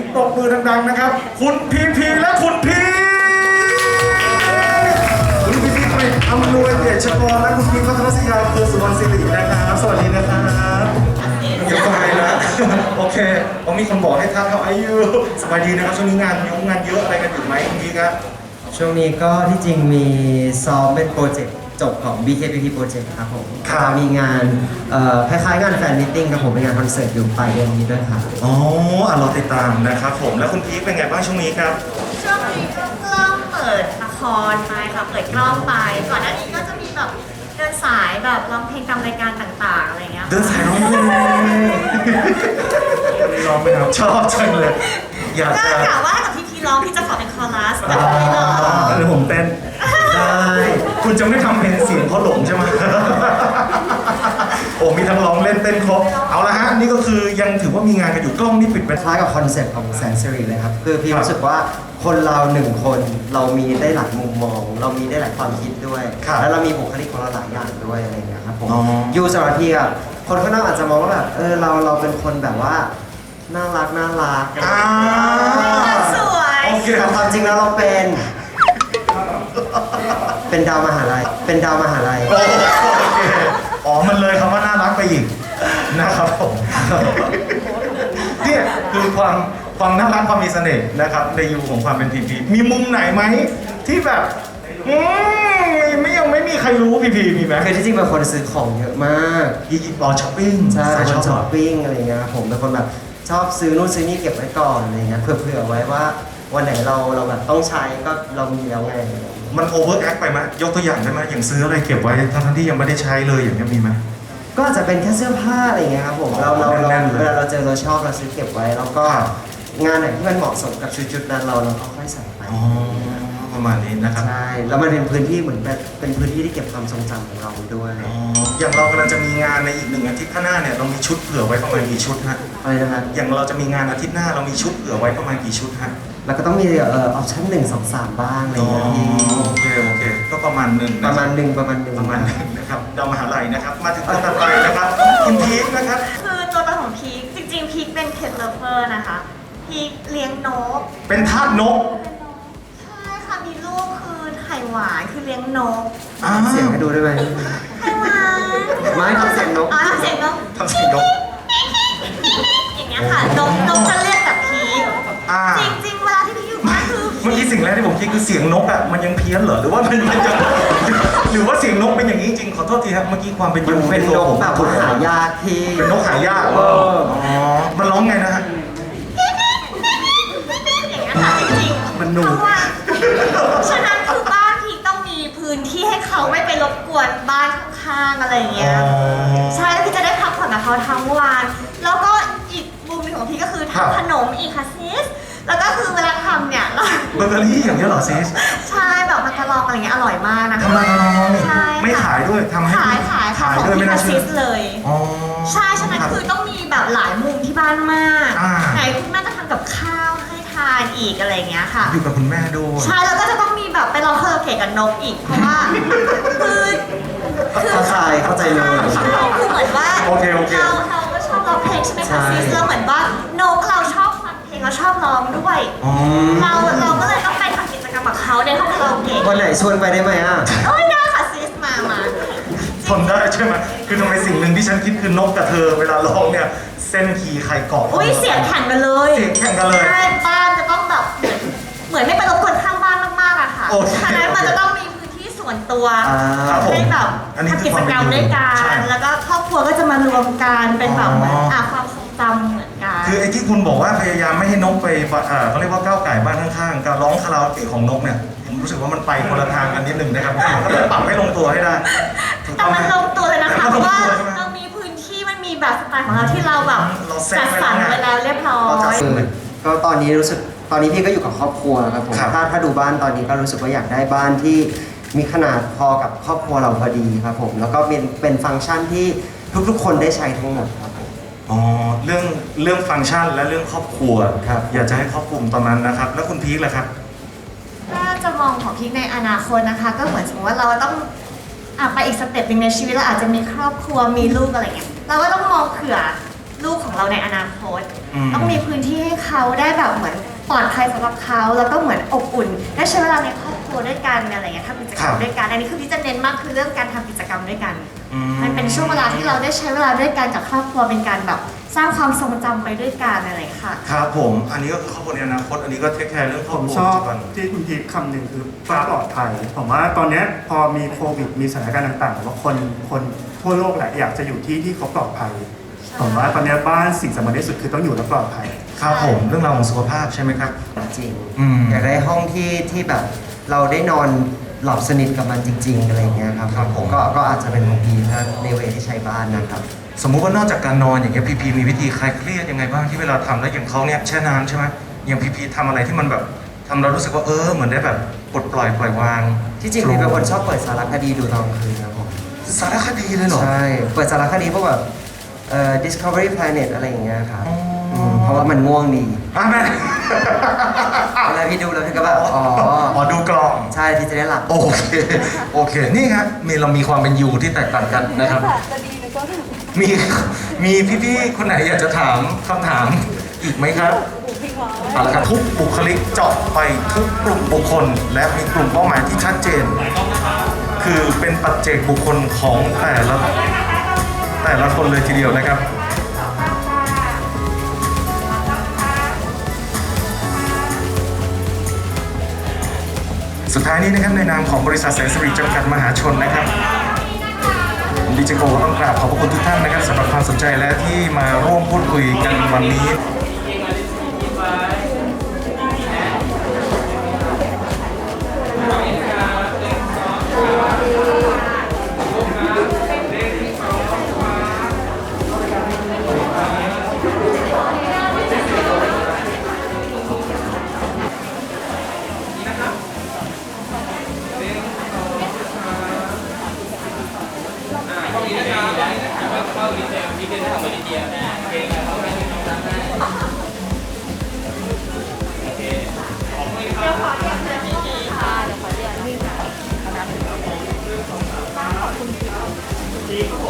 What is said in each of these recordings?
งปรบมือดังๆนะครับ คุณพีพีและคุณพีคุณพีพีกฤษอำนวยเดชกรและคุณพีพัทรศยาคือสุวรรณศิรินะครับสวัสดีนะครับเดี๋ยวไปนะโอเคผมมีคนบอกให้ทักเขาอายุสบายดีนะครับช่วงนี้งานยุ่งงานเยอะอะไรกันอยู่ไหมคุณพีครับช่วงนี้ก็ที่จริงมีซ้อมเป็นโปรเจกต์ จบของ BKPP Project ครับผมครับ จะมีงานเอ่อคล้ายๆงานแฟนมิทติ้งครับผมเป็นงานคอนเสิร์ตอยู่ปลายเดือนนี้ด้วยครับอ๋ออะรอติดตามนะครับผมแล้วคุณพีคเป็นไงบ้างช่วงนี้ครับ ช่วงนี้ก็เริ่มเปิดละครไปค่ะ เปิดกล้องไป ก่อนหน้านี้ก็จะมีแบบเดินสายแบบร้องเพลงตามรายการต่างๆอะไรเงี้ยเดินสายร้องเพลงร้องไหมครับชอบจังเลย อยากก็จะกะว่ากับพี่พีร้องพี่จะขอเป็นคอรัสแต่อ่าไม่ร้องหรือผมเต้นได้ คุณจะไม่ทำเพลงเสียงเขาหลงใช่ไหม โอ้มีทั้งร้องเล่นเต้นครบ เอาละฮะ นี่ก็คือยังถือว่ามีงานกันอยู่กล้องนี่ปิดไป คล้ายกับคอนเซ็ปต์ของแสนสิริเลยครับ คือพี่ครับรู้สึกว่าคนเราหนึ่งคนเรามีได้หลายมุมมอง เรามีได้หลายความคิดด้วย ครับแล้วเรามีบุคลิกของเราหลายอย่างด้วยอะไรอย่างเงี้ยครับผมอ๋อยูสำหรับพี่อะคนข้างนอกอาจจะมองว่าแบบเออเราเราเป็นคนแบบว่าน่ารักน่ารักอ่าสวย โอเค แต่ความจริงแล้วเราเป็น เป็นดาวมหาลัย เป็นดาวมหาลัย โอเคอ๋อ มันเลยคำว่าน่ารักไปอีกนะครับผมเนี่ยคือความความน่ารักความมีเสน่ห์นะครับในยูของความเป็นพีพีมีมุมไหนไหมที่แบบอืมไม่ยังไม่มีใครรู้พีพีมีไหม คือที่จริงเป็นคนซื้อของเยอะมากอีกรอช้อปปิ้งใช่สายชช้ออบปช้อปปิ้งอะไรเงี้ยครับผมเป็นคนแบบชอบซื้อนู่นซื้อนี่เก็บไว้ก่อนอะไรเงี้ยเผื่อๆไว้ว่า วันไหนเราเราแบบต้องใช้ก็เรามีแล้วไงมันโอเวอร์แอคไปไหมยกตัวอย่างได้ไหมอย่างซื้ออะไรเก็บไว้ทั้งๆที่ยังไม่ได้ใช้เลยอย่างเงี้ยมีไหม ก็อาจจะเป็นแค่เสื้อผ้าอะไรเงี้ยครับผมเราเราเราแน่นๆเลย เวลาเราเจอเราชอบเราซื้อเก็บไว้ แล้วก็งานไหนที่มันเหมาะสมกับชุดจุดๆนั้นเราเราก็ค่อยใส่ไปอ๋อประมาณนี้นะครับ ใช่แล้วมันเป็นพื้นที่เหมือนแบบเป็นพื้นที่ที่เก็บความทรงจำของเราด้วยอ๋ออย่างเรากำลังจะมีงานในอีกหนึ่งอาทิตย์ข้างหน้าเนี่ยเรามีชุดเผื่อไว้ประมาณกี่ชุดฮะ อะไรนะครับอย่างเราจะมีงานอาทิตย์หน้าเรามีชุดเผื่อไว้ประมาณกี่ชุดฮะ แล้วก็ต้องมีเอ่อออปชั่นหนึ่งสองสามบ้างอะไรอ๋อเงี้ยพี่โอเคโอเค ก็ประมาณหนึ่งปนระมาณหนึ่งประมาณหนึ่ง ประมาณหนึ่งนะครับดาวมหาลัยนะครับ มาถึงคนต่อไปนะครับคุณพีคนะครับ คือตัวตนของพีคจริงๆพีคเป็นเพจเลเวอร์นะคะพีคเลี้ยงนกเป็นทาสนกใช่ค่ะมีลูกคือไข่หวานคือเลี้ยงนกอ้าว เสียงให้ดูได้ไหม ไข่หวานไม่ทำเสียงนก อ๋อทำเสียงนกทำเสียงนก อย่างเงี้ยค่ะนกนก งแรกที่ผมคิดคือเสียงนกอะมันยังเพี้ยนเหรอหรือว่ามันมันจะหรือว่าเสียงนกเป็นอย่างนี้จริงขอโทษทีครับเมื่อกี้ความเป็นมันยูเป็นตันวกผมแบบถูกหายากที่เป็นนกหายากเออ เนี่ยเราเบเกอรี่อย่างนี้ยเหรอซิสใช่แบบมันกระลองอะไรเงี้ยอร่อยมากนะคะ ทำไมเราลองใช่ค่ะไม่ขายด้วยทำให้ขายขายค่ะขายของด้วยไม่พี่น่าคาเชื่ซิอสเลย อ๋อ ใช่ฉะนั้นรับคือต้องมีแบบหลายมุมที่บ้านมาก อ่า ไหนคุณแม่จะทำกับข้าวให้ทานอีกอะไรเงี้ยค่ะ อยู่กับคุณแม่ด้วย ใช่แล้วก็จะต้องมีแบบไปร้องคาราโอเกะกับนกอีก เพราะว่าคือคือเข้าใจเข้าใจเลยคือเหมือนว่าโอเคโอเค เราเราก็ชอบร้องเพลงใช่ไหมใช่ คะซิสแล้วเหมือนว่านกเราชอบฟั งเพลงเราชอบร้องด้วย อ๋อเราเราก็เลยต้องไปทำกิจกรรมกับเขาในห้องคาราโอเกะวันไหนชวนไปได้ไหมอะ โอ้ยได้ค่ะซิสมามาทนได้ใช่ไหมคือทำไมสิ่งหนึ่งที่ฉันคิดคือนกกับเธอเวลาร้องเนี่ย เส้นคีย์ใครเกาะอุ้ยเสียงแข่งกันเลยเสียงแข่งกันเลยใช่บ้านจะต้องแบบเหมือนเหมือนไม่ไปรบกวนข้างบ้านมากๆอะค่ะโอเคฉะนั้นมันจะต้องมีพื้นที่ส่วนตัวอ่าครับผมให้แบบอันนี้ทำคืกิอจความกรรมเป็นอยู่ด้วยกัใช่นแล้วก็ครอบครัวก็จะมารวมกันเป็นแบบเหมือนอ๋ออ่อะ คือไอ้ที่คุณบอกว่าพยายามไม่ให้นกไปบะเอ่อเขาเรียกว่าก้าวไก่บ้านข้างๆการร้องคาราโอเกะของนกเนี่ยผมรู้สึกว่ามันไปคนละทางกันนิดนึงนะครับก็ต้องปรับให้ลงตัวให้ได้ถูกแต่ต้องไหมันลงตัวเลยนะคะแต่เพมันลราะงว่าตัวใช่ไหมเรามีพื้นที่มันมีแบบสไตล์ของเราที่เราแบบเราเซ็ตจัดไว้สรรแล้วไงไว้แล้วเรียบร้อเราจัดย สรร ก็ตอนนี้รู้สึกตอนนี้พี่ก็อยู่กับครอบครัวครับผมครับ ถ้าถ้าดูบ้านตอนนี้ก็รู้สึกว่าอยากได้บ้านที่มีขนาดพอกับครอบครัวเราพอดีครับผมแล้วก็เป็นเป็นฟังก์ชันที่ทุกๆ คนได้ใช้ทั้งหมดครับผม อ๋อเรื่องเรื่องฟังก์ชันและเรื่องครอบครัวครับอยากจะให้ครอบคลุมตอนนั้นนะครับ แล้วคุณพีคล่ะครับ ถ้าจะมองของพีคในอนาคตนะคะ ก็เหมือนสมมติว่าเราต้องอะไปอีกสเต็ปหนึ่งในชีวิตเราอาจจะมีครอบครัวมีลูกอะไรเงี้ยเราก็ต้องมองเผื่อลูกของเราในอนาคต อืม ต้องมีพื้นที่ให้เขาได้แบบเหมือนปลอดภัยสำหรับเขาแล้วก็เหมือนอบอุ่นได้ใช้เวลาในครอบครัวด้วยกันอะไรอย่างเงี้ยทำกิจกรรมด้วยกันอันนี้คือพี่จะเน้นมากคือเรื่องการทำกิจกรรมด้วยกันอื มันเป็นช่วงเวลาที่เราได้ใช้เวลาด้วยกันกับครอบครัวเป็นการแบบสร้างความทรงจำไปด้วยกันอะไรอย่างเงี้ยค่ะ ครับผม อันนี้ก็คือครอบครัวในอนาคต อันนี้ก็เทคแคร์เรื่องครผอบมครัวชอบปัจจุบัน ที่คุณพีคคำหนึ่งคือความปลอดภัย ผมว่าตอนเนี้ยพอมีโควิดมีสถานการณ์ต่างๆผมว่าคนคนทั่วโลกแหละอยากจะอยู่ที่ที่เขาปลอดภัย ผมว่าตอนเนี้ยบ้านสิ่งสำคัญที่สุดคือต้องอยู่และปลอดภัย ครับผม เรื่องราวของสุขภาพใช่ไหมครับ จริงอืม อยากได้ห้องที่ที่แบบเราได้นอน หลับสนิทกับมันจริง ๆ อะไรอย่างเงี้ยครับครับผม ก็ก็อาจจะเป็นของพีถ้าในเวที่ใช้บ้านนะครับสมมุติว่านอกจากการนอนอย่างเงี้ยพีพีมีวิธีคลายเครียดยังไงบ้างที่เวลาทำแล้วอย่างเขาเนี่ยแช่น้ำใช่ไหมอย่างพีพีทำอะไรที่มันแบบทำเรารู้สึกว่าเออเหมือนได้แบบปลดปล่อยปล่อยวางที่จริงพีเป็นคนชอบเปิดสารคดีดูตอนกลางคืนครับผมสารคดีเลยเหรอ ใช่เปิดสารคดีพวกแบบเอ่อ Discovery Planet อะไรอย่างเงี้ยครับอ๋ออืมเพราะว่ามันง่วงดี อะแม่ เวลาพี่ดูแล้วพี่ก็แบบอ๋ออ๋อดูกล่อง ใช่พี่จะได้หลับโอเค โอเค นี่ครับมีเรามีความเป็นยูที่แตกต่างกันนะครับมีมีพี่ๆคนไหนอยากจะถามคำถามอีกไหมครับเอาละครับทุกบุคลิกเจาะไปทุกกลุ่มบุคคล และมีกลุ่มเป้าหมายที่ชัดเจน คือเป็นปัจเจกบุคคลของแต่ละแต่ละคนเลยทีเดียวนะครับ สุดท้ายนี้นะครับในนามของบริษัทแสนสิริจำกัดมหาชนนะครับดิจิโกก็ต้องกราบขอบพระคุณทุกท่านนะครับสำหรับความสนใจและที่มาร่วมพูดคุยกันวันนี้ capable.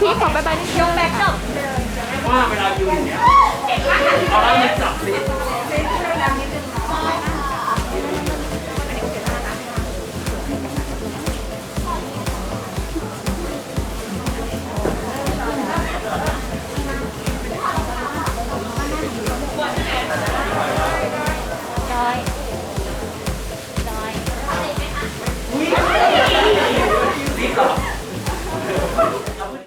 พี่ขอไปไปนิดยกแบ็คดรอปว่าเวลาอยู่อย่างเงี้ยเอาแล้วมันจับสิ